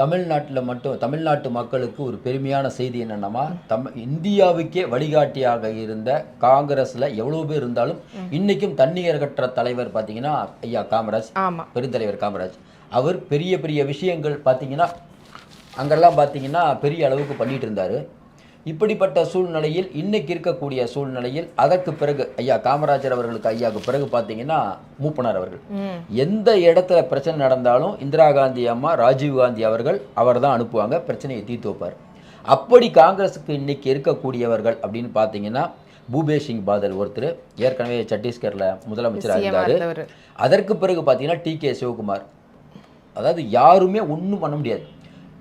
தமிழ்நாட்டில் மட்டும் தமிழ்நாட்டு மக்களுக்கு ஒரு பெருமையான செய்தி என்னென்னமா தம் இந்தியாவுக்கே வழிகாட்டியாக இருந்த காங்கிரஸ்ல எவ்வளவு பேர் இருந்தாலும் இன்னைக்கும் தன்னிகரற்ற தலைவர் பார்த்தீங்கன்னா ஐயா காமராஜ் பெருந்தலைவர் காமராஜ். அவர் பெரிய பெரிய விஷயங்கள் பார்த்தீங்கன்னா அங்கெல்லாம் பார்த்தீங்கன்னா பெரிய அளவுக்கு பண்ணிட்டு இருந்தார். இப்படிப்பட்ட சூழ்நிலையில் இன்னைக்கு இருக்கக்கூடிய சூழ்நிலையில் அதற்கு பிறகு ஐயா காமராஜர் அவர்களுக்கு ஐயாவுக்கு பிறகு பார்த்தீங்கன்னா மூப்பனார் அவர்கள். எந்த இடத்துல பிரச்சனை நடந்தாலும் இந்திரா காந்தி அம்மா ராஜீவ் காந்தி அவர்கள் அவர் தான் அனுப்புவாங்க பிரச்சனையை தீர்த்து வைப்பார். அப்படி காங்கிரஸுக்கு இன்னைக்கு இருக்கக்கூடியவர்கள் அப்படின்னு பார்த்தீங்கன்னா பூபேஷ் சிங் பாதல் ஒருத்தர் ஏற்கனவே சத்தீஸ்கரில் முதலமைச்சராக இருந்தார். அதற்கு பிறகு பார்த்தீங்கன்னா டி கே சிவகுமார். அதாவது யாருமே ஒன்றும் பண்ண முடியாது.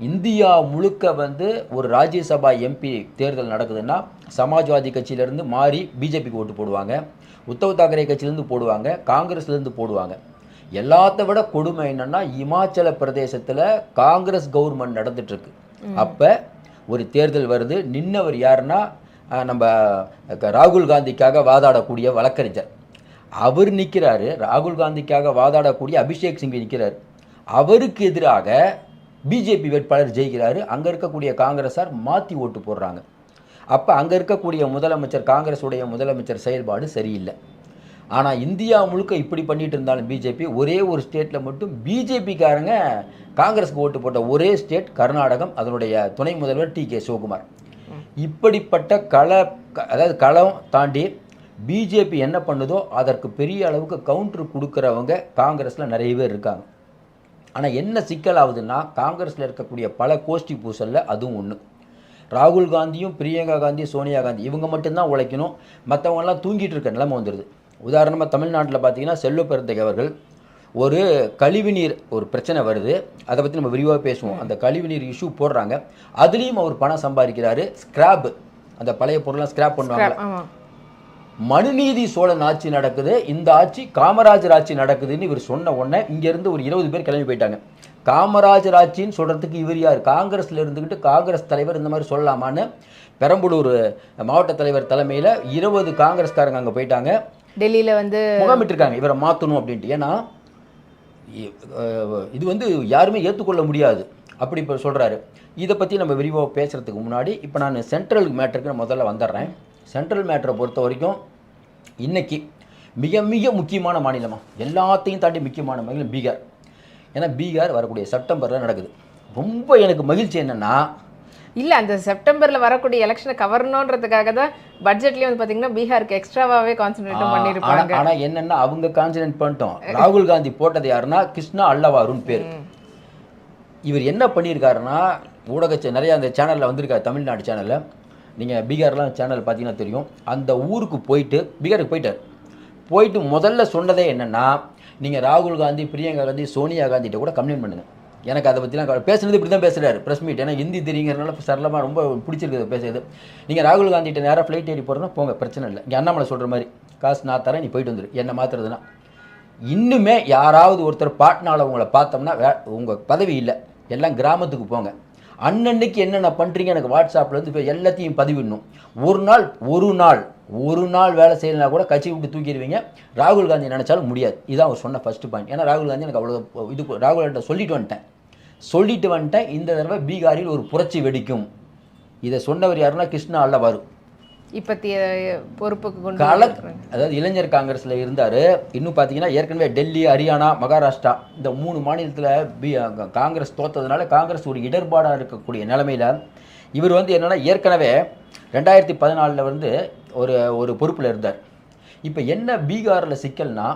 இந்தியா முழுக்க வந்து ஒரு ராஜ்யசபா எம்பி தேர்தல் நடக்குதுன்னா சமாஜ்வாதி கட்சியிலேருந்து மாறி பிஜேபிக்கு ஓட்டு போடுவாங்க. உத்தவ் தாக்கரே கட்சியிலேருந்து போடுவாங்க. காங்கிரஸ்லேருந்து போடுவாங்க. எல்லாத்த விட கொடுமை என்னன்னா இமாச்சல பிரதேசத்தில் காங்கிரஸ் கவர்மெண்ட் நடந்துட்டு இருக்கு அப்போ ஒரு தேர்தல் வருது. நின்னவர் யாருன்னா நம்ம ராகுல் காந்திக்காக வாதாடக்கூடிய வழக்கறிஞர். அவர் நிற்கிறாரு ராகுல் காந்திக்காக வாதாடக்கூடிய அபிஷேக் சிங் நிற்கிறார் அவருக்கு எதிராக பிஜேபி வேட்பாளர் ஜெயிக்கிறாரு. அங்கே இருக்கக்கூடிய காங்கிரஸார் மாற்றி ஓட்டு போடுறாங்க. அப்போ அங்கே இருக்கக்கூடிய முதலமைச்சர் காங்கிரஸுடைய முதலமைச்சர் செயல்பாடு சரியில்லை. ஆனால் இந்தியா முழுக்க இப்படி பண்ணிட்டு இருந்தாலும் பிஜேபி ஒரே ஒரு ஸ்டேட்டில் மட்டும் பிஜேபிக்காரங்க காங்கிரஸ்க்கு ஓட்டு போட்ட ஒரே ஸ்டேட் கர்நாடகம் அதனுடைய துணை முதல்வர் டி கே சிவகுமார். இப்படிப்பட்ட கள க- அதாவது களம் தாண்டி பிஜேபி என்ன பண்ணுதோ அதற்கு பெரிய அளவுக்கு கவுண்டர் கொடுக்குறவங்க காங்கிரஸில் நிறைய பேர் இருக்காங்க. ஆனால் என்ன சிக்கல் ஆகுதுன்னா காங்கிரஸில் இருக்கக்கூடிய பல கோஷ்டி பூசலில் அதுவும் ஒன்று ராகுல் காந்தியும் பிரியங்கா காந்தி சோனியா காந்தி இவங்க மட்டும்தான் உழைக்கணும். மற்றவங்கெல்லாம் தூங்கிட்டு இருக்க நிலைமை வந்துடுது உதாரணமாக தமிழ்நாட்டில் பார்த்தீங்கன்னா செல்வ பெருந்தகை அவர்கள் ஒரு கழிவுநீர் ஒரு பிரச்சனை வருது. அதை பற்றி நம்ம விரிவாக பேசுவோம். அந்த கழிவுநீர் இஷ்யூ போடுறாங்க. அதுலேயும் அவர் பணம் சம்பாதிக்கிறாரு. ஸ்கிராப் அந்த பழைய பொருள்லாம் ஸ்கிராப் பண்ணுவாங்க மனுநீதி சோழன் ஆட்சி நடக்குது. இந்த ஆட்சி காமராஜர் ஆட்சி நடக்குதுன்னு இவர் சொன்ன உடனே இங்கேருந்து ஒரு இருபது பேர் கிளம்பி போயிட்டாங்க. காமராஜர் ஆட்சின்னு சொல்கிறதுக்கு இவர் யார்? காங்கிரஸில் இருந்துக்கிட்டு காங்கிரஸ் தலைவர் இந்த மாதிரி சொல்லலாமான்னு பெரம்பலூர் மாவட்ட தலைவர் தலைமையில் இருபது காங்கிரஸ்காரங்க அங்கே போயிட்டாங்க. டெல்லியில வந்து முகாமிட்டிருக்காங்க. இவரை மாற்றணும் அப்படின்ட்டு. ஏன்னா இது வந்து யாருமே ஏற்றுக்கொள்ள முடியாது. அப்படி இப்போ சொல்கிறாரு இதை பற்றி நம்ம விரிவாக பேசுகிறதுக்கு முன்னாடி இப்போ நான் சென்ட்ரல் மேட்டருக்கு நான் முதல்ல வந்துடுறேன். சென்ட்ரல் மேட்டரை பொறுத்த வரைக்கும் இன்னைக்கு மிக மிக முக்கியமான மாநிலமா? எல்லாத்தையும் தாண்டி முக்கியமான மாநிலம் பீகார். ஏன்னா பீகார் வரக்கூடிய செப்டம்பரில் நடக்குது. ரொம்ப எனக்கு மகிழ்ச்சி என்னென்னா இல்ல அந்த செப்டம்பர்ல வரக்கூடிய எலெக்ஷனை கவரணுன்றதுக்காக தான் பட்ஜெட்லயே வந்து பாத்தீங்கன்னா பீகாருக்கு எக்ஸ்ட்ராவாவே கான்சென்ட்ரேட் பண்ணிருப்பாங்க. ஆனா என்னன்னா அவங்க கான்சன்ட்ரேட் பண்ணிட்டோம். ராகுல் காந்தி போட்டது யாருன்னா கிருஷ்ணா அல்லவாருன்னு பேர். இவர் என்ன பண்ணியிருக்காருன்னா ஊடக நிறைய அந்த சேனலில் வந்திருக்காரு தமிழ்நாடு சேனலில் நீங்கள் பீகார்லாம் சேனல் பார்த்தீங்கன்னா தெரியும். அந்த ஊருக்கு போயிட்டு பீகாருக்கு போயிட்டார். போயிட்டு முதல்ல சொன்னதே என்னென்னா நீங்கள் ராகுல் காந்தி பிரியங்கா காந்தி சோனியா காந்திகிட்ட கூட கம்ப்ளைண்ட் பண்ணுங்க. எனக்கு அதை பற்றிலாம் பேசுனது இப்படி தான் பேசுகிறாரு ப்ரெஸ் மீட் ஏன்னா ஹிந்தி தெரியுங்கிறனால சரளமாக ரொம்ப பிடிச்சிருக்குது பேசுறது. நீங்கள் ராகுல் காந்திகிட்ட நேராக ஃப்ளைட் ஏறி போகிறதுனா போங்க பிரச்சனை இல்லை. இங்கே அண்ணாமலை சொல்கிற மாதிரி காசு நான் தரேன் நீ போயிட்டு வந்துடு என்ன மாற்றுறதுனா இன்னுமே யாராவது ஒருத்தர் பாட்னால உங்களை பார்த்தோம்னா வே உங்கள் பதவி இல்லை. எல்லாம் கிராமத்துக்கு போங்க. அன்னன்னைக்கு என்னென்ன பண்ணுறீங்க எனக்கு வாட்ஸ்அப்பில் இருந்து எல்லாத்தையும் பதிவிடணும். ஒரு நாள் ஒரு நாள் ஒரு நாள் வேலை செய்யலைனா கூட கட்சி விட்டு தூக்கிடுவீங்க. ராகுல் காந்தி நினச்சாலும் முடியாது. இதான் அவர் சொன்ன ஃபஸ்ட்டு பாயிண்ட் ஏன்னா ராகுல் காந்தி எனக்கு அவ்வளோ இது ராகுல்கிட்ட சொல்லிட்டு வந்துட்டேன். சொல்லிட்டு வந்துட்டேன். இந்த தடவை பீகாரில் ஒரு புரட்சி வெடிக்கும். இதை சொன்னவர் யாருன்னா கிருஷ்ணா அல்லவாரு இப்பத்திய பொறுப்புக்கு கொண்டு. அதாவது இளைஞர் காங்கிரஸில் இருந்தார். இன்னும் பார்த்தீங்கன்னா ஏற்கனவே டெல்லி ஹரியானா மகாராஷ்டிரா இந்த மூணு மாநிலத்தில் பி காங்கிரஸ் தோத்ததுனால காங்கிரஸ் ஒரு இடர்பாடாக இருக்கக்கூடிய நிலமையில் இவர் வந்து என்னன்னா ஏற்கனவே ரெண்டாயிரத்தி பதினாலில் வந்து ஒரு ஒரு பொறுப்பில் இருந்தார். இப்போ என்ன பீகாரில் சிக்கல்னா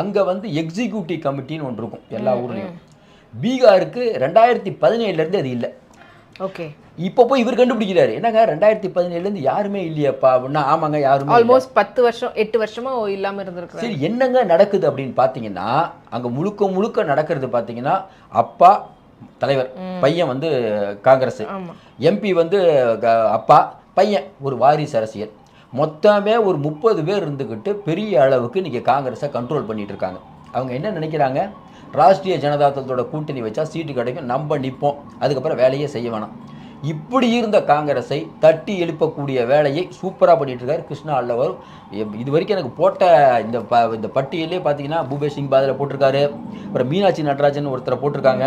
அங்கே வந்து எக்ஸிக்யூட்டிவ் கமிட்டின்னு ஒன்று இருக்கும் எல்லா ஊர்லேயும். பீகாருக்கு ரெண்டாயிரத்தி பதினேழுலேருந்து அது இல்லை. ஓகே. இப்போ போய் இவர் கண்டுபிடிக்கிறாரு. என்னங்க ரெண்டாயிரத்தி பதினேழுலேருந்து யாருமே இல்லையாப்பா அப்படின்னா ஆமாங்க யாருமே. ஆல்மோஸ்ட் பத்து வருஷம் எட்டு வருஷமா இல்லாம இருந்திருக்கிறாங்க சரி என்னங்க நடக்குது அப்படின்னு பார்த்தீங்கன்னா அங்கே முழுக்க முழுக்க நடக்கிறது பார்த்தீங்கன்னா அப்பா தலைவர் பையன் வந்து காங்கிரஸ். எம்பி வந்து அப்பா பையன் ஒரு வாரிசு அரசியல். மொத்தமே ஒரு முப்பது பேர் இருந்துக்கிட்டு பெரிய அளவுக்கு இன்னைக்கு காங்கிரஸை கண்ட்ரோல் பண்ணிட்டு இருக்காங்க. அவங்க என்ன நினைக்கிறாங்க? ராஷ்ட்ரிய ஜனதா தளத்தோட கூட்டணி வச்சா சீட்டு கிடைக்கும். நம்ம நிற்போம் அதுக்கப்புறம் வேலையே செய்ய வேணாம். இப்படி இருந்த காங்கிரஸை தட்டி எழுப்பக்கூடிய வேலையை சூப்பராக பண்ணிட்டு இருக்காரு கிருஷ்ணா அல்லவர். இது வரைக்கும் எனக்கு போட்ட இந்த ப இந்த பட்டியலே பார்த்தீங்கன்னா பூபேஷ் சிங் பாதில் போட்டிருக்காரு. அப்புறம் மீனாட்சி நடராஜன் ஒருத்தரை போட்டிருக்காங்க.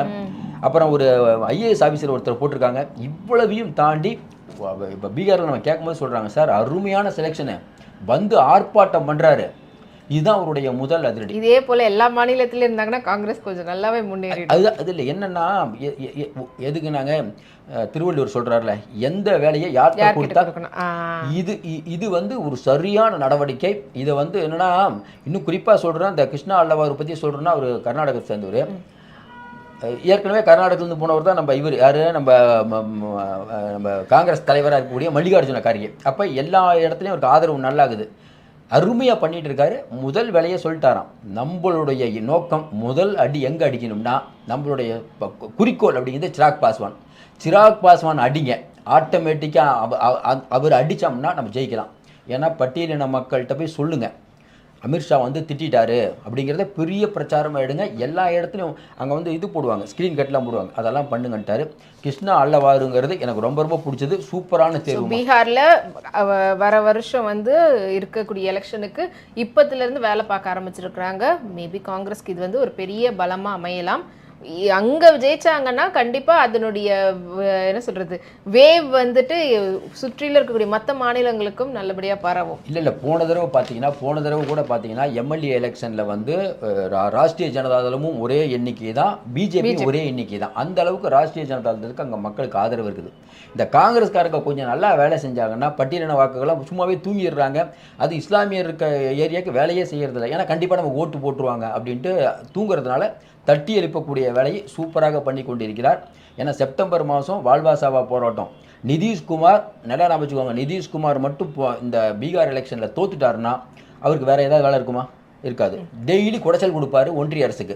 அப்புறம் ஒரு ஐஏஎஸ் ஆஃபீஸர் ஒருத்தர் போட்டிருக்காங்க. இவ்வளவையும் தாண்டி இப்போ பீகாரில் நம்ம கேட்கும்போது சொல்கிறாங்க சார் அருமையான செலெக்ஷனு வந்து ஆர்ப்பாட்டம் பண்ணுறாரு இதுதான் அவருடைய முதல் அதிரடி. இதே போல எல்லா மாநிலத்திலும் இருந்தாங்கன்னா காங்கிரஸ் கொஞ்சம் நல்லாவே முன்னேறிடும். அது அது இல்லை என்னன்னா எதுக்கு நாங்கள் திருவள்ளுவர் சொல்கிறார்ல எந்த வேலையை யார்கிட்ட கொடுத்தா. இது இது வந்து ஒரு சரியான நடவடிக்கை. இதை வந்து என்னன்னா இன்னும் குறிப்பாக சொல்கிறேன் இந்த கிருஷ்ணா அல்லவார் பற்றி சொல்கிறேன்னா அவர் கர்நாடகத்தை சேர்ந்தவர். ஏற்கனவே கர்நாடகத்துலேருந்து போனவர் தான் நம்ம இவர் யார்? நம்ம நம்ம காங்கிரஸ் தலைவராக இருக்கக்கூடிய மல்லிகார்ஜுன கார்கே. அப்போ எல்லா இடத்துலையும் அவருக்கு ஆதரவு நல்லாகுது. அருமையாக பண்ணிட்டு இருக்காரு முதல் வேலையை சொல்லிட்டாராம். நம்மளுடைய நோக்கம் முதல் அடி எங்கே அடிக்கணும்னா நம்மளுடைய குறிக்கோள் அப்படிங்கிறது சிராக் பாஸ்வான். சிராக் பாஸ்வான் அடிங்க. ஆட்டோமேட்டிக்காக அவர் அடித்தோம்னா நம்ம ஜெயிக்கலாம். ஏன்னா பட்டியலின மக்கள்கிட்ட போய் சொல்லுங்கள் அமித்ஷா வந்து திட்டிட்டாரு அப்படிங்கிறத பெரிய பிரச்சாரமாக எடுங்க எல்லா இடத்துலையும் அங்கே வந்து இது போடுவாங்க ஸ்க்ரீன் கட்லாம் போடுவாங்க. அதெல்லாம் பண்ணுங்கன்ட்டாரு. கிருஷ்ணா அல்லவாருங்கிறது எனக்கு ரொம்ப ரொம்ப பிடிச்சது. சூப்பரான தேர்வு. பீகார்ல வர வருஷம் வந்து இருக்கக்கூடிய எலெக்ஷனுக்கு இப்பத்துல இருந்து வேலை பார்க்க ஆரம்பிச்சிருக்கிறாங்க. மேபி காங்கிரஸ்க்கு இது வந்து ஒரு பெரிய பலமா அமையலாம். அங்க ஜெயிச்சாங்கன்னா கண்டிப்பா அதனுடைய என்ன சொல்றது வேவ் வந்துட்டு சுற்றில இருக்கக்கூடிய மத்த மாநிலங்களுக்கும் நல்லபடியா பரவும். இல்லை இல்லை போன தடவை பார்த்தீங்கன்னா போன தடவை கூட பார்த்தீங்கன்னா எம்எல்ஏ எலெக்ஷனில் வந்து ராஷ்ட்ரிய ஜனதாதளமும் ஒரே எண்ணிக்கை தான் பிஜேபி ஒரே எண்ணிக்கை தான். அந்த அளவுக்கு ராஷ்ட்ரிய ஜனதாதளத்துக்கு அங்கே மக்களுக்கு ஆதரவு இருக்குது. இந்த காங்கிரஸ்காரங்க கொஞ்சம் நல்லா வேலை செஞ்சாங்கன்னா பட்டியலின வாக்குகள்லாம் சும்மாவே தூங்கிடுறாங்க. அது இஸ்லாமியர் இருக்க ஏரியாவுக்கு வேலையே செய்யறதில்ல. ஏன்னா கண்டிப்பாக நம்ம ஓட்டு போட்டுருவாங்க அப்படின்ட்டு தூங்குறதுனால தட்டி எழுப்பக்கூடிய வேலையை சூப்பராக பண்ணி கொண்டிருக்கிறார். ஏன்னா செப்டம்பர் மாதம் வாழ்வாசாவா போராட்டம். நிதிஷ்குமார் நல்லா ஞாபகம் வச்சுக்கோங்க. நிதிஷ்குமார் மட்டும் இப்போ இந்த பீகார் எலெக்ஷனில் தோத்துட்டாருன்னா அவருக்கு வேறு ஏதாவது வேலை இருக்குமா? இருக்காது. டெய்லி குடைச்சல் கொடுப்பாரு ஒன்றிய அரசுக்கு.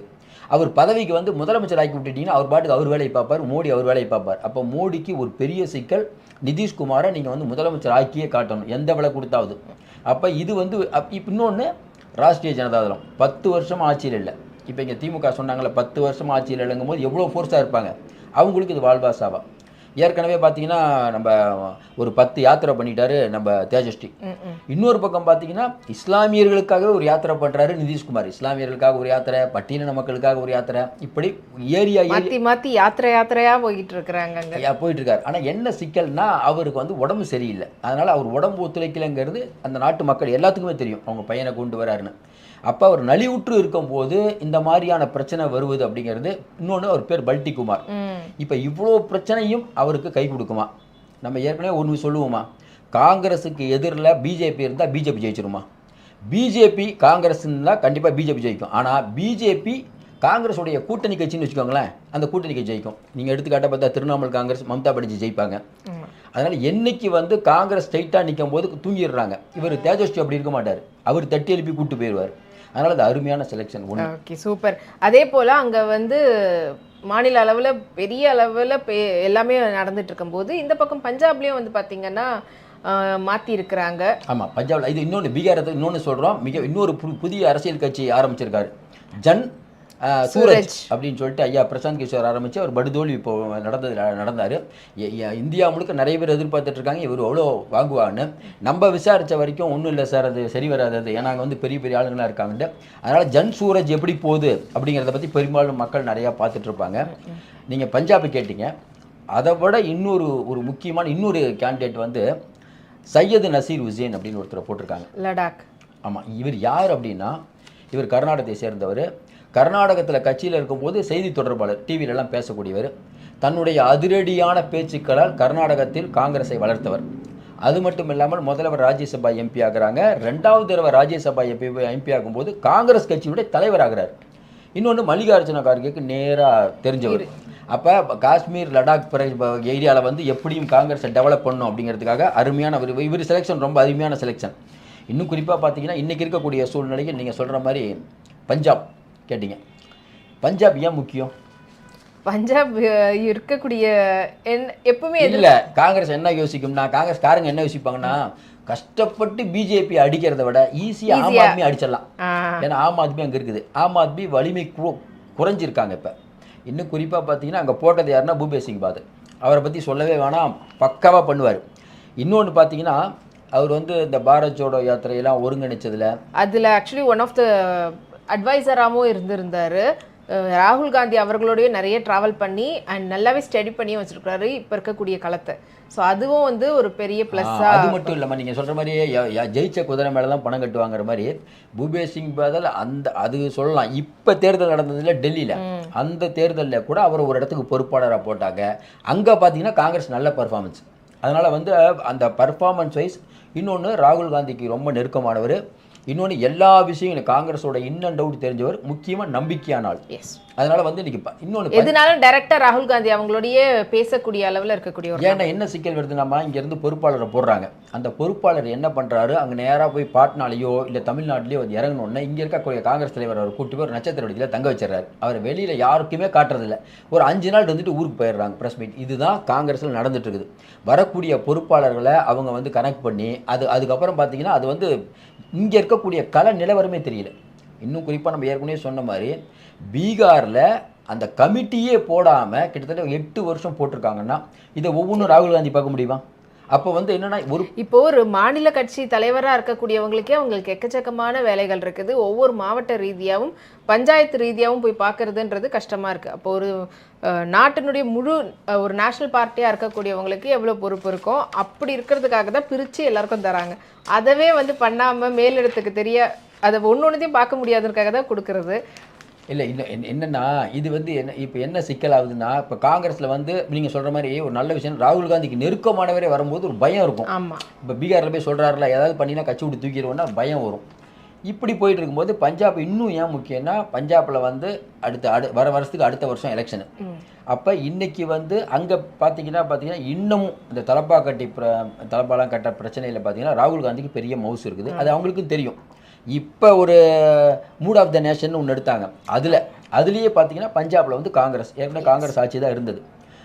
அவர் பதவிக்கு வந்து முதலமைச்சர் ஆக்கி விட்டுட்டீங்கன்னா அவர் பாட்டுக்கு அவர் வேலையை பார்ப்பார் மோடி அவர் வேலையை பார்ப்பார். அப்போ மோடிக்கு ஒரு பெரிய சிக்கல் நிதிஷ்குமாரை நீங்கள் வந்து முதலமைச்சர் ஆக்கியே காட்டணும் எந்த விலை கொடுத்தாவது. அப்போ இது வந்து இப்போ இன்னொன்று ராஷ்ட்ரிய ஜனதாதளம் பத்து வருஷம் ஆட்சியில் இல்லை. இப்போ இங்கே திமுக சொன்னாங்கல்ல பத்து வருஷம் ஆட்சியில் இல்லைங்கும் போது எவ்வளோ ஃபோர்ஸாக இருப்பாங்க? அவங்களுக்கு இது வாழ்வாசாவா ஏற்கனவே பார்த்தீங்கன்னா நம்ம ஒரு பத்து யாத்திரை பண்ணிட்டாரு நம்ம ம். இன்னொரு பக்கம் பார்த்தீங்கன்னா இஸ்லாமியர்களுக்காகவே ஒரு யாத்திரை பண்ணுறாரு நிதிஷ்குமார். இஸ்லாமியர்களுக்காக ஒரு யாத்திரை பட்டியலின மக்களுக்காக ஒரு யாத்திரை. இப்படி ஏரியா மாத்தி மாத்தி யாத்திரை யாத்திரையா போயிட்டு இருக்கிறாங்க போயிட்டு இருக்காரு. ஆனால் என்ன சிக்கல்னா அவருக்கு வந்து உடம்பு சரியில்லை. அதனால அவர் உடம்பு ஒத்துழைக்கலைங்கிறது அந்த நாட்டு மக்கள் எல்லாத்துக்குமே தெரியும். அவங்க பையனை கொண்டு வராருன்னு. அப்போ அவர் நலிவுற்று இருக்கும்போது இந்த மாதிரியான பிரச்சனை வருவது அப்படிங்கிறது இன்னொன்று அவர் பேர் பல்டி குமார் இப்போ இவ்வளோ பிரச்சனையும் அவருக்கு கை கொடுக்குமா? நம்ம ஏற்கனவே ஒன்று சொல்லுவோமா? காங்கிரஸுக்கு எதிரில் பிஜேபி இருந்தால் பிஜேபி ஜெயிச்சிருமா? பிஜேபி காங்கிரஸ் இருந்தால் கண்டிப்பாக பிஜேபி ஜெயிக்கும். ஆனால் பிஜேபி காங்கிரஸுடைய கூட்டணி கட்சின்னு வச்சுக்கோங்களேன் அந்த கூட்டணி கட்சி ஜெயிக்கும். நீங்கள் எடுத்துக்காட்ட பார்த்தா திரிணாமுல் காங்கிரஸ் மம்தா பானர்ஜி ஜெயிப்பாங்க. அதனால் என்னைக்கு வந்து காங்கிரஸ் ஸ்ட்ரைட்டாக நிற்கும் போது தூங்கிடுறாங்க. இவர் தேஜஸ்வி அப்படி இருக்க மாட்டார். அவர் தட்டி எழுப்பி கூட்டு போயிடுவார். அதனால் அது அருமையான செலெக்ஷன் ஒன்று ஓகே சூப்பர் அதே போல அங்க வந்து மாநில அளவுல பெரிய அளவுல எல்லாமே நடந்துட்டு இருக்கும்போது இந்த பக்கம் பஞ்சாப்லயும் வந்து பாத்தீங்கன்னா ஆஹ், மாத்தி இருக்கிறாங்க ஆமாம் பஞ்சாப்ல இது இன்னொன்று பீகாரத்தை இன்னொன்று சொல்கிறோம் மிக இன்னொரு புதிய அரசியல் கட்சி ஆரம்பிச்சிருக்காரு. ஜன் சூரஜ். அப்படின்னு சொல்லிட்டு ஐயா பிரசாந்த் கிஷோர் ஆரம்பித்து அவர் படுதோல்வி இப்போ நடந்தது நடந்தார். இந்தியா முழுக்க நிறைய பேர் எதிர்பார்த்துட்டு இருக்காங்க. இவர் எவ்வளோ வாங்குவாங்கன்னு நம்ம விசாரித்த வரைக்கும் ஒன்றும் இல்லை சார் அது சரி வராது அது ஏன்னா அங்கே வந்து பெரிய பெரிய ஆளுங்களாக இருக்காங்கன்ட்டு. அதனால் ஜன் சூரஜ் எப்படி போகுது அப்படிங்கிறத பற்றி பெரும்பாலும் மக்கள் நிறையா பார்த்துட்டு இருப்பாங்க. நீங்கள் பஞ்சாபை கேட்டீங்க. அதை விட இன்னொரு ஒரு முக்கியமான இன்னொரு கேண்டிடேட் வந்து சையது நசீர் உசேன் அப்படின்னு ஒருத்தரை போட்டிருக்காங்க. லடாக். ஆமாம் இவர் யார் அப்படின்னா இவர் கர்நாடகத்தை சேர்ந்தவர். கர்நாடகத்தில் கட்சியில் இருக்கும்போது செய்தி தொடர்பாளர் டிவியிலெல்லாம் பேசக்கூடியவர். தன்னுடைய அதிரடியான பேச்சுக்களால் கர்நாடகத்தில் காங்கிரஸை வளர்த்தவர். அது மட்டும் இல்லாமல் முதல்வர் ராஜ்யசபா எம்பி ஆகுறாங்க. ரெண்டாவது தடவை ராஜ்யசபா எம்பி எம்பி ஆகும்போது காங்கிரஸ் கட்சியினுடைய தலைவர் ஆகிறார் இன்னொன்று மல்லிகார்ஜுன கார்கேக்கு நேராக தெரிஞ்சவர். அப்போ காஷ்மீர் லடாக் ஏரியாவில் வந்து எப்படியும் காங்கிரஸை டெவலப் பண்ணும் அப்படிங்கிறதுக்காக அருமையான இவர் செலெக்ஷன் ரொம்ப அருமையான செலெக்ஷன் இன்னும் குறிப்பாக பார்த்தீங்கன்னா இன்றைக்கி இருக்கக்கூடிய சூழ்நிலையில் நீங்கள் சொல்கிற மாதிரி பஞ்சாப். கேட்டிங்க. பஞ்சாப் ஏன் முக்கியம்? பஞ்சாப் இருக்கக்கூடிய என் எப்பவுமே இல்லை காங்கிரஸ் என்ன யோசிக்கும்னா காங்கிரஸ் காரங்க என்ன யோசிப்பாங்கன்னா கஷ்டப்பட்டு பிஜேபி அடிக்கிறத விட ஈஸியாக ஆம் ஆத்மி அடிச்சிடலாம். ஏன்னா ஆம் ஆத்மி அங்கே இருக்குது. ஆம் ஆத்மி வலிமை கு- குறைஞ்சிருக்காங்க இப்போ. இன்னும் குறிப்பாக பார்த்தீங்கன்னா அங்கே போட்டது யாருன்னா பூபேஷ் சிங் பாதல். அவரை பற்றி சொல்லவே வேணாம். பக்காவாக பண்ணுவார். இன்னொன்று பார்த்தீங்கன்னா அவர் வந்து இந்த பாரத் ஜோடோ யாத்திரையெல்லாம் ஒருங்கிணைச்சதுல அதுல ஆக்சுவலி ஒன் ஆஃப் த அட்வைசராகவும் இருந்திருந்தாரு. ராகுல் காந்தி அவர்களோடய நிறைய ட்ராவல் பண்ணி அண்ட் நல்லாவே ஸ்டடி பண்ணி வச்சிருக்காரு இப்போ இருக்கக்கூடிய களத்தை ஸோ அதுவும் வந்து ஒரு பெரிய ப்ளஸ்ஸாக அது மட்டும் இல்லாமல் நீங்கள் சொல்கிற மாதிரி ய- ய- ஜெயிச்ச குதிரை மேலே தான் பணம் கட்டுவாங்கிற மாதிரி பூபேஷ் சிங் பாதல் அந்த அது சொல்லலாம். இப்போ தேர்தல் நடந்ததில் டெல்லியில் அந்த தேர்தலில் கூட அவர் ஒரு இடத்துக்கு பொறுப்பாளராக போட்டாங்க. அங்கே பார்த்தீங்கன்னா காங்கிரஸ் நல்ல பர்ஃபார்மன்ஸ் அதனால் வந்து அந்த பர்ஃபார்மன்ஸ் வைஸ் இன்னொன்று ராகுல் காந்திக்கு ரொம்ப நெருக்கமானவர். இன்னொன்று எல்லா விஷயங்களும் காங்கிரஸோட இன் அண்ட் அவுட் தெரிஞ்சவர் முக்கியமாக நம்பிக்கையான ஆள் எஸ் அதனால் வந்து இன்னைக்கு இன்னொன்று எதுனாலும் டைரக்டா ராகுல் காந்தி அவங்களோடய பேசக்கூடிய அளவுல இருக்கக்கூடிய ஒரு ஏன்னா என்ன சிக்கல் வருது நம்ம இங்கேருந்து பொறுப்பாளரை போடுறாங்க. அந்த பொறுப்பாளர் என்ன பண்ணுறாரு அங்கே நேராக போய் பாட்னாலேயோ இல்லை தமிழ்நாட்டிலேயோ வந்து இறங்கணுன்னா இங்கே இருக்கக்கூடிய காங்கிரஸ் தலைவர் அவர் கூட்டி போய் ஒரு நட்சத்திர வடியில் தங்க வச்சிடறாரு. அவர் வெளியில் யாருக்குமே காட்டுறதில்ல. ஒரு அஞ்சு நாள் இருந்துட்டு ஊருக்கு போயிடுறாங்க ப்ரெஸ் மீட் இதுதான் காங்கிரஸில் நடந்துட்டு இருக்குது. வரக்கூடிய பொறுப்பாளர்களை அவங்க வந்து கனெக்ட் பண்ணி அது அதுக்கப்புறம் பார்த்தீங்கன்னா அது வந்து இங்கே இருக்கக்கூடிய கல நிலவரமே தெரியல. இன்னும் குறிப்பாக நம்ம ஏற்கனவே சொன்ன மாதிரி பீகாரில் அந்த கமிட்டியே போடாமல் கிட்டத்தட்ட எட்டு வருஷம் போட்டிருக்காங்கன்னா இதை ஒவ்வொன்றும் ராகுல் காந்தி பார்க்க முடியுமா? அப்போ வந்து என்னன்னா ஒரு இப்போ ஒரு மாநில கட்சி தலைவராக இருக்கக்கூடியவங்களுக்கே அவங்களுக்கு எக்கச்சக்கமான வேலைகள் இருக்குது. ஒவ்வொரு மாவட்ட ரீதியாகவும் பஞ்சாயத்து ரீதியாகவும் போய் பார்க்கறதுன்றது கஷ்டமாக இருக்குது அப்போ ஒரு நாட்டினுடைய முழு ஒரு நேஷனல் பார்ட்டியாக இருக்கக்கூடியவங்களுக்கு எவ்வளோ பொறுப்பு இருக்கும் அப்படி இருக்கிறதுக்காக தான் பிரித்து எல்லாருக்கும் தராங்க. அதவே வந்து பண்ணாமல் மேலிடத்துக்கு தெரிய அதை ஒன்று ஒன்றுத்தையும் பார்க்க முடியாததுக்காக தான் கொடுக்கறது. இல்லை என்ன- என்னன்னா இது வந்து என்ன இப்போ என்ன சிக்கல் ஆகுதுன்னா இப்போ காங்கிரஸில் வந்து நீங்கள் சொல்கிற மாதிரி ஒரு நல்ல விஷயம் ராகுல் காந்திக்கு நெருக்கமானவரே வரும்போது ஒரு பயம் இருக்கும். ஆமா. இப்போ பீகாரில் போய் சொல்கிறாருல ஏதாவது பண்ணினா கட்சி விட்டு தூக்கிடுவோன்னா பயம் வரும். இப்படி போயிட்டு இருக்கும்போது பஞ்சாப் இன்னும் ஏன் முக்கியம்னா பஞ்சாபில் வந்து அடுத்த அடு வர வருஷத்துக்கு அடுத்த வருஷம் எலெக்ஷனு. அப்போ இன்னைக்கு வந்து அங்கே பார்த்தீங்கன்னா பார்த்தீங்கன்னா இன்னமும் இந்த தலப்பா கட்டி பிர தலப்பாலாம் கட்ட பிரச்சனையில் பார்த்தீங்கன்னா ராகுல் காந்திக்கு பெரிய மவுஸ் இருக்குது. அது அவங்களுக்கும் தெரியும். இப்போ ஒரு மூட் ஆஃப் த நேஷன் ஒன்று எடுத்தாங்க. அதில் அதுலேயே பார்த்தீங்கன்னா பஞ்சாபில் வந்து காங்கிரஸ் ஏற்கனவே காங்கிரஸ் ஆட்சி தான் இருந்தது.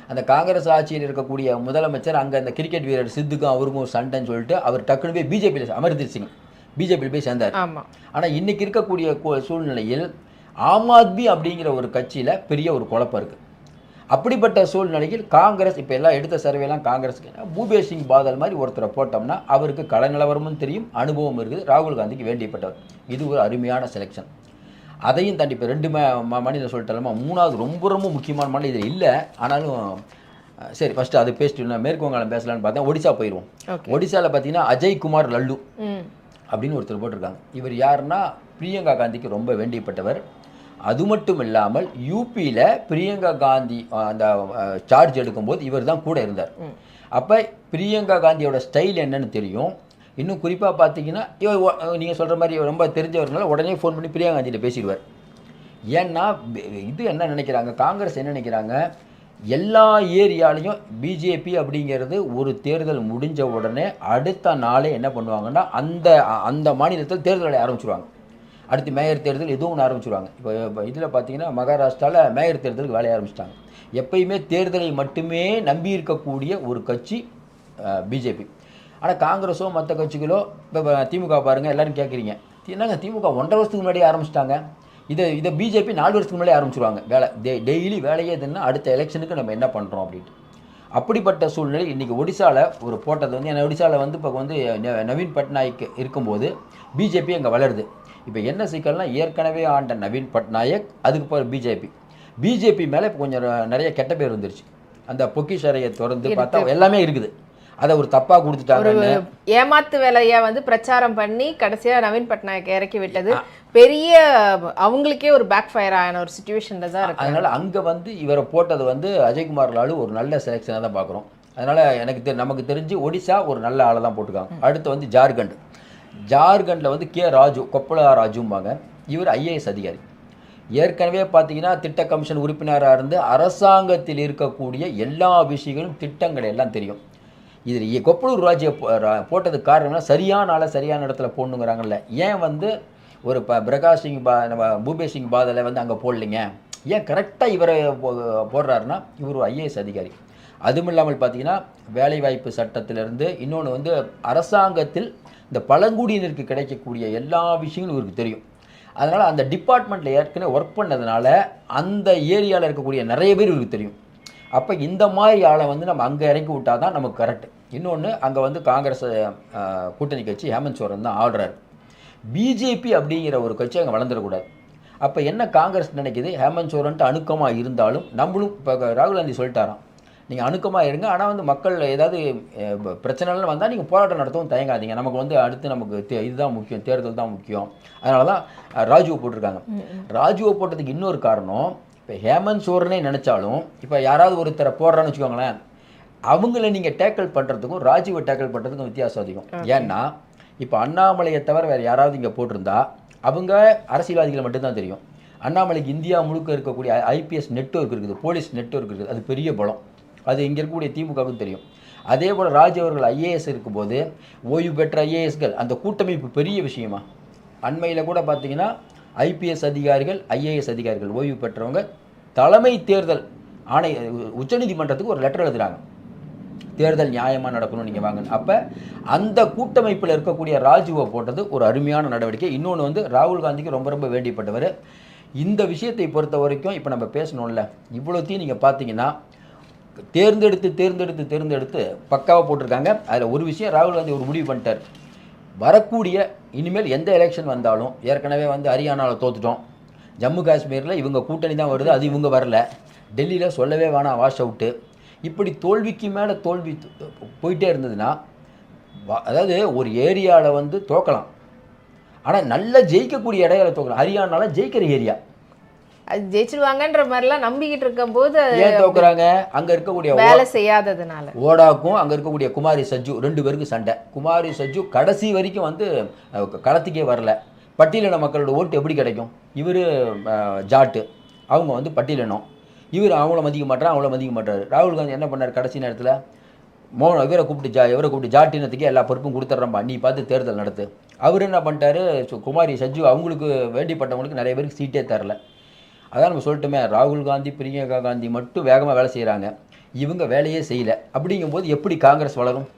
அந்த காங்கிரஸ் ஆட்சியில் இருக்கக்கூடிய முதலமைச்சர் அங்கே அந்த கிரிக்கெட் வீரர் சித்துக்கும் அவருக்கும் சண்டைன்னு சொல்லிட்டு அவர் டக்குனு போய் பிஜேபியில் அமர்தீர் சிங் பிஜேபியில் போய் சேர்ந்தார். ஆனால் இன்னைக்கு இருக்கக்கூடிய கு- சூழ்நிலையில் ஆம் ஆத்மி அப்படிங்கிற ஒரு கட்சியில் பெரிய ஒரு குழப்பம் இருக்குது அப்படிப்பட்ட சூழ்நிலையில் காங்கிரஸ் இப்போ எல்லாம் எடுத்த சர்வேலாம் காங்கிரஸ்க்கு பூபேஷ் சிங் பாதல் மாதிரி ஒருத்தரை போட்டோம்னா அவருக்கு கள நிலவரமும் தெரியும் அனுபவம் இருக்குது. ராகுல் காந்திக்கு வேண்டியப்பட்டவர். இது ஒரு அருமையான செலெக்ஷன் அதையும் தாண்டி இப்போ ரெண்டு மாநிலம் சொல்லிட்டாலுமா மூணாவது ரொம்ப ரொம்ப முக்கியமான மாநிலம் இது இல்லை. ஆனாலும் சரி ஃபஸ்ட்டு அது பேசிட்டு மேற்கு வங்காளம் பேசலான்னு பார்த்தேன் ஒடிசா போயிடுவோம் ஒடிசாவில் பார்த்தீங்கன்னா அஜய் குமார் லல்லு அப்படின்னு ஒருத்தர் போட்டிருக்காங்க. இவர் யாருன்னா பிரியங்கா காந்திக்கு ரொம்ப வேண்டியப்பட்டவர். அது மட்டும் இல்லாமல் யூபியில் பிரியங்கா காந்தி அந்த சார்ஜ் எடுக்கும்போது இவர் தான் கூட இருந்தார். அப்போ பிரியங்கா காந்தியோட ஸ்டைல் என்னன்னு தெரியும். இன்னும் குறிப்பாக பார்த்தீங்கன்னா நீங்கள் சொல்கிற மாதிரி ரொம்ப தெரிஞ்சவர்களால் உடனே ஃபோன் பண்ணி பிரியங்கா காந்திகிட்ட பேசிடுவார். ஏன்னா இது என்ன நினைக்கிறாங்க காங்கிரஸ் என்ன நினைக்கிறாங்க எல்லா ஏரியாலையும் பிஜேபி அப்படிங்கிறது ஒரு தேர்தல் முடிஞ்ச உடனே அடுத்த நாளே என்ன பண்ணுவாங்கன்னா அந்த அந்த மாநிலத்தில் தேர்தலை ஆரம்பிச்சிருவாங்க. அடுத்து மேயர் தேர்தல் எதுவும் ஒன்று ஆரம்பிச்சிருவாங்க. இப்போ இதில் பார்த்தீங்கன்னா மகாராஷ்டிராவில் மேயர் தேர்தலுக்கு வேலைய ஆரம்பிச்சிட்டாங்க. எப்பயுமே தேர்தலை மட்டுமே நம்பி இருக்கக்கூடிய ஒரு கட்சி பிஜேபி. ஆனால் காங்கிரஸோ மற்ற கட்சிகளோ இப்போ திமுக பாருங்கள் எல்லாரும் கேட்குறீங்க என்னங்க திமுக ஒன்றரை வருஷத்துக்கு முன்னாடியே ஆரம்பிச்சிட்டாங்க. இதை இதை பிஜேபி நாலு வருஷத்துக்கு முன்னாடி ஆரம்பிச்சிருவாங்க. வேலை டெ- டெய்லி வேலையே இதுன்னா அடுத்த எலெக்ஷனுக்கு நம்ம என்ன பண்ணுறோம் அப்படின்ட்டு. அப்படிப்பட்ட சூழ்நிலை இன்றைக்கி ஒடிசாவில் ஒரு போட்டது வந்து ஏன்னா ஒடிசாவில் வந்து இப்போ வந்து ந- நவீன் பட்நாயக் இருக்கும்போது பிஜேபி அங்கே வளருது. இப்போ என்ன சிக்கல்னா ஏற்கனவே ஆண்ட நவீன் பட்நாயக் அதுக்கு பிறகு பிஜேபி பிஜேபி மேலே இப்போ கொஞ்சம் நிறைய கெட்ட பேர் வந்துருச்சு. அந்த பொக்கிஷரையை திறந்து பார்த்தா எல்லாமே இருக்குது. அதை ஒரு தப்பாக கொடுத்துட்டாங்கன்னு ஏமாத்து வேலையா வந்து பிரச்சாரம் பண்ணி கடைசியா நவீன் பட்நாயக் இறக்கி விட்டது. பெரிய அவங்களுக்கே ஒரு பேக் ஃபயர் ஆன ஒரு சுச்சுவேஷன்ல தான் இருக்கு. அதனால் அங்கே வந்து இவரை போட்டது வந்து அஜய்குமார் லாலு ஒரு நல்ல செலெக்ஷனாக தான் பார்க்குறோம். அதனால் எனக்கு நமக்கு தெரிஞ்சு ஒடிசா ஒரு நல்ல ஆளை தான் போட்டிருக்காங்க. அடுத்து வந்து ஜார்க்கண்ட். ஜார்க்கண்டில் வந்து கே ராஜு கொப்பலா ராஜும்பாங்க. இவர் ஐஏஎஸ் அதிகாரி. ஏற்கனவே பார்த்தீங்கன்னா திட்ட கமிஷன் உறுப்பினராக இருந்து அரசாங்கத்தில் இருக்கக்கூடிய எல்லா விஷயங்களும் திட்டங்கள் எல்லாம் தெரியும். இதில் கொப்பளூர் ராஜ்ய போட்டதுக்கு காரணம்னா சரியான ஆளை சரியான இடத்துல போடணுங்கிறாங்கல்ல. ஏன் வந்து ஒரு ப பிரகாஷ் சிங் பா நம்ம பூபேஷ் சிங் பாதலை வந்து அங்கே போடலைங்க? ஏன் கரெக்டாக இவரை போ- போடுறாருன்னா இவர் ஐஏஎஸ் அதிகாரி. அதுவும் இல்லாமல் பார்த்தீங்கன்னா வேலைவாய்ப்பு சட்டத்திலிருந்து இன்னொன்று வந்து அரசாங்கத்தில் இந்த பழங்குடியினருக்கு கிடைக்கக்கூடிய எல்லா விஷயங்களும் இவருக்கு தெரியும். அதனால் அந்த டிபார்ட்மெண்ட்டில் ஏற்கனவே ஒர்க் பண்ணதுனால அந்த ஏரியாவில் இருக்கக்கூடிய நிறைய பேர் இவருக்கு தெரியும். அப்போ இந்த மாதிரி ஆளை வந்து நம்ம அங்கே இறக்கி விட்டால் தான் நமக்கு கரெக்ட் இன்னொன்று அங்கே வந்து காங்கிரஸ் கூட்டணி கட்சி ஹேமந்த் சோரன் தான் ஆடுறாரு. பிஜேபி அப்படிங்கிற ஒரு கட்சி அங்கே வளர்ந்துடக்கூடாது அப்போ என்ன காங்கிரஸ் நினைக்குது? ஹேமந்த் சோரன்ட்டு அணுக்கமாக இருந்தாலும் நம்மளும் இப்போ ராகுல் காந்தி சொல்லிட்டாராம். நீங்கள் அணுக்கமாக இருங்க. ஆனால் வந்து மக்கள் ஏதாவது பிரச்சனைலாம் வந்தால் நீங்கள் போராட்டம் நடத்தவும் தயங்காதீங்க. நமக்கு வந்து அடுத்து நமக்கு தே இதுதான் முக்கியம் தேர்தல் தான் முக்கியம். அதனால தான் ராஜுவை போட்டிருக்காங்க. ராஜுவை போட்டதுக்கு இன்னொரு காரணம் இப்போ ஹேமந்த் சோரனே நினச்சாலும் இப்போ யாராவது ஒருத்தரை போடுறான்னு வச்சுக்கோங்களேன் அவங்கள நீங்கள் டேக்கிள் பண்ணுறதுக்கும் ராஜுவை டேக்கிள் பண்ணுறதுக்கும் வித்தியாசம் அதிகம். ஏன்னா இப்போ அண்ணாமலையை தவிர வேறு யாராவது இங்கே போட்டிருந்தா அவங்க அரசியல்வாதிகளை மட்டும்தான் தெரியும். அண்ணாமலைக்கு இந்தியா முழுக்க இருக்கக்கூடிய ஐபிஎஸ் நெட்வொர்க் இருக்குது போலீஸ் நெட்வொர்க் இருக்குது அது பெரிய பலம். அது இங்கே இருக்கக்கூடிய திமுகவுக்கும் தெரியும். அதே போல் ராஜ் அவர்கள் ஐஏஎஸ் இருக்கும்போது ஓய்வு பெற்ற ஐஏஎஸ்கள் அந்த கூட்டமைப்பு பெரிய விஷயமா? அண்மையில் கூட பார்த்தீங்கன்னா ஐபிஎஸ் அதிகாரிகள் ஐஏஎஸ் அதிகாரிகள் ஓய்வு பெற்றவங்க தலைமை தேர்தல் ஆணை உச்சநீதிமன்றத்துக்கு ஒரு லெட்டர் எழுதுறாங்க. தேர்தல் நியாயமாக நடக்கணும் நீங்கள் வாங்க. அப்போ அந்த கூட்டமைப்பில் இருக்கக்கூடிய ராஜுவை போட்டது ஒரு அருமையான நடவடிக்கை. இன்னொன்று வந்து ராகுல் காந்திக்கு ரொம்ப ரொம்ப வேண்டியப்பட்டவர் இந்த விஷயத்தை பொறுத்த வரைக்கும் இப்போ நம்ம பேசணும்ல. இவ்வளோத்தையும் நீங்கள் பார்த்தீங்கன்னா தேர்ந்தெடுத்து தேர்ந்தெடுத்து தேர்ந்தெடுத்து பக்காவாக போட்டிருக்காங்க. அதில் ஒரு விஷயம் ராகுல் காந்தி ஒரு முடிவு பண்ணிட்டார். வரக்கூடிய இனிமேல் எந்த எலெக்ஷன் வந்தாலும் ஏற்கனவே வந்து ஹரியானாவில் தோத்துட்டோம். ஜம்மு காஷ்மீரில் இவங்க கூட்டணி தான் வருது அது இவங்க வரல. டெல்லியில் சொல்லவே வேணாம் வாஷ் அவுட்டு. இப்படி தோல்விக்கு மேலே தோல்வி போயிட்டே இருந்ததுன்னா அதாவது ஒரு ஏரியாவில் வந்து தோக்கலாம். ஆனால் நல்லா ஜெயிக்கக்கூடிய இடையில தோக்கலாம். ஹரியானால ஜெயிக்கிற ஏரியா. அது ஜெயிச்சிடுவாங்கன்ற மாதிரிலாம் நம்பிக்கிட்டு இருக்கும்போது அது ஏன் தோக்குறாங்க? அங்கே இருக்கக்கூடிய வேலை செய்யாததுனால. ஓடாக்கும் அங்கே இருக்கக்கூடிய குமாரி சஜ்ஜு ரெண்டு பேருக்கு சண்டை. குமாரி சஜ்ஜு கடைசி வரைக்கும் வந்து களத்துக்கே வரல. பட்டியலின மக்களோட ஓட்டு எப்படி கிடைக்கும்? இவர் ஜாட்டு. அவங்க வந்து பட்டியலினம். இவர் அவங்கள மதிக்க மாட்டார் அவங்கள மதிக்க மாட்டார் ராகுல் காந்தி என்ன பண்ணார் கடைசி நேரத்தில்? மோ இவரை கூப்பிட்டு ஜா இவரை கூப்பிட்டு ஜாட்டினத்துக்கே எல்லா பொறுப்பும் கொடுத்துட்றம்பா நீ பார்த்து தேர்தல் நடத்து. அவர் என்ன பண்ணிட்டாரு? குமாரி சஜ்ஜு அவங்களுக்கு வேண்டிப்பட்டவங்களுக்கு நிறைய பேருக்கு சீட்டே தரல. அதான் நம்ம சொல்லிட்டோமே ராகுல் காந்தி பிரியங்கா காந்தி மட்டும் வேகமாக வேலை செய்கிறாங்க இவங்க வேலையே செய்யல. அப்படிங்கும்போது எப்படி காங்கிரஸ் வளரும்?